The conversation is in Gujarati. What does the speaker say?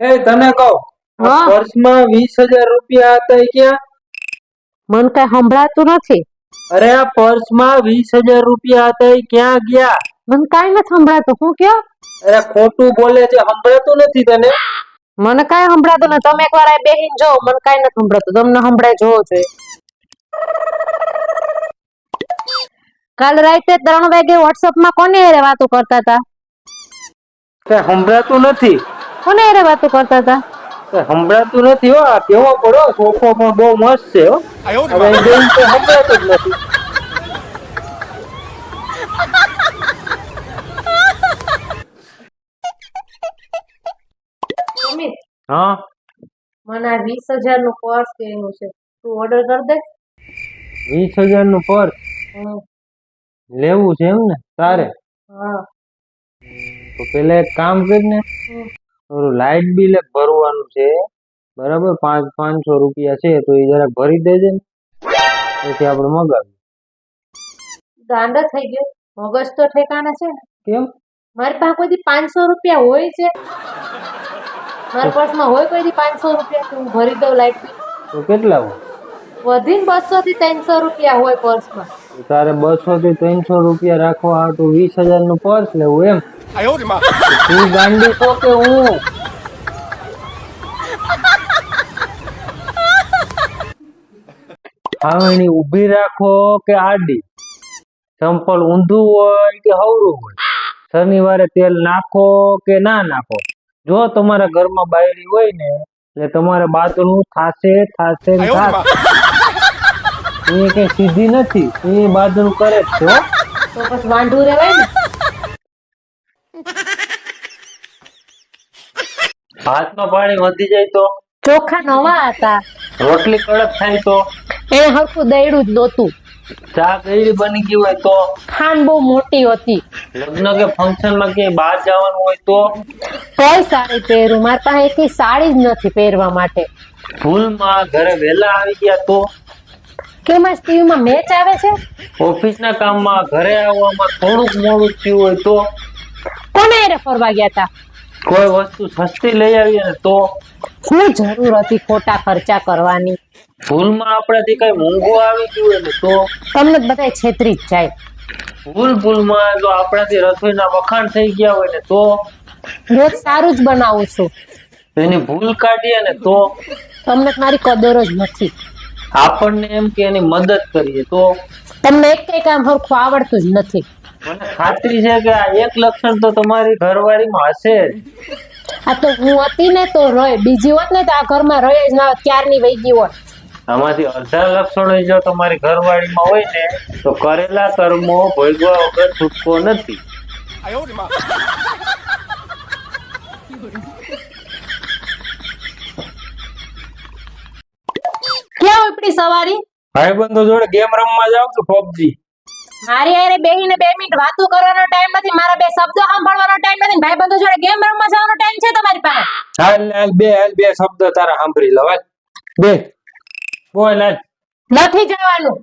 એ તને કહું. પર્સમાં વીસ હજાર રૂપિયા હતા ક્યાં? મન કઈ સંભળાતું નથી. અરે આ પર્સમાં વીસ હજાર રૂપિયા હતા ક્યાં ગયા? મન કાઈ નથી સંભળાતું. હું કયો? અરે ખોટું બોલે છે. સંભળાતું નથી તને? મને કઈ સંભળાતું નથી. તમે એકવાર આ બેહીન જો. મને કઈ નથી સંભળાતું. તમને સંભળાય જોવો જોઈએ. કાલ રાતે ત્રણ વાગે વોટ્સઅપમાં કોને વાતો કરતા હતા? સંભળાતું નથી. કોને એરે વાતો કરતા હતા? સંભળાતું નથી હો આ કેવો પડો સોફો પણ બહુ મસ્ત છે હો. હવે ગેમ તો સંભળાતું જ નથી. હા? મને આ વીસ હજારનું પર્સ લેવું છે. તું ઓર્ડર કરી દે. વીસ હજારનું પર્સ લેવું છે એમ ને? તારે? હા. તો પેલા એક કામ કર ને. હમ. લાઇટ બિલ ભરવાનું છે. બરાબર? પાંચ પાંચસો રૂપિયા છે તો એ જરાક ભરી દેજે ને. પછી આપણે મગાવી ગાંડો થઈ ગયો. મગજ તો ઠેકાણે છે ને. કેમ? મારી પાસે કોઈ પાંચસો રૂપિયા હોય છે. મારા પર્સમાં હોય કોઈ પાંચસો રૂપિયા તો હું ભરી દઉં લાઈટ બિલ. તો કેટલા હોય? વધીને બસો થી ત્રણસો રૂપિયા હોય પર્સમાં. તારે બસો થી ત્રણસો રૂપિયા રાખવા હાટું વીસ હજારનું પર્સ લેવું એમ. તું ગાંડી તો કે હું? હાવણી ઊભી રાખો કે આડી? ચંપલ ઊંધું હોય કે હવરું હોય? શનિવારે તેલ નાખો કે ના નાખો? જો તમારા ઘરમાં બાયડી હોય ને એટલે તમારે બાથરૂમ થાશે થાશે થાશે. એ કઈ સીધી નથી એ બાજુ કરે છે તો પછી વાંઢું રહેવાય ને. ભાતમાં પાણી વધી જાય તો? ચોખા નવા હતા. રોટલી કડક થાય તો? એ હરખું દયડું જ નહોતું. ચા કઈ બની ગયું હોય તો? ખાંડ બહુ મોટી હતી. લગ્ન કે ફંક્શનમાં કે બહાર જવાનું હોય તો? કોઈ સાડી પહેરું. મારી પાસે સાડી જ નથી પહેરવા માટે. ભૂલમાં ઘરે વહેલા આવી ગયા તો? કેમાં ટીવીમાં મેચ આવે છે? ઓફિસના કામમાં ઘરે આવવામાં થોડુંક મોડું થયું હોય તો? કોને એને ફરવા ગયા હતા કોઈ વસ્તુ સસ્તી લઈ આવી ને તો? શું જરૂર હતી ખોટા ખર્ચા કરવાની? ભૂલમાં આપણાથી કઈ મોંઘું આવી ગયું હોય ને તો? તમને બધા છેતરી જ જાય. ભૂલ ભૂલમાં જો આપણાથી રસોઈના વખાણ થઈ ગયા હોય ને તો? રોજ સારું જ બનાવું છું. એની ભૂલ કાઢીએ ને તો? તમને મારી કદર જ નથી. આપણને એમ કે એની મદદ કરીએ તો તમને એક કઈ કામ હરખું આવડતું જ નથી. મને ખાતરી છે કે આ એક લક્ષણ તો તમારી ઘરવાળીમાં હશે જ. આ તો હું હતી ને તો રહે બીજી હોત ને તો આ ઘરમાં રહે જ ના ક્યારની વહી ગઈ હોત? આમાંથી અડધા લક્ષણો જો તમારી ઘરવાળીમાં હોય ને તો કરેલા કર્મો ભોગવા વગર છૂટકો નથી ક્યાં ઉપડી સવારી? ભાઈબંધો જોડે ગેમ રમવા જાવ છું પબજી મારી હારે બેહીને બે મિનિટ વાતો કરવાનો ટાઈમ નથી મારા બે શબ્દો સાંભળવાનો ટાઈમ નથી ભાઈબંધો જોડે ગેમ રમવા જવાનો ટાઈમ છે તમારી પાસે? હાલ હાલ બે હાલ બે શબ્દ તારા સાંભળી લો હાલ. બે. બોલ હાલ. નથી જવાનું.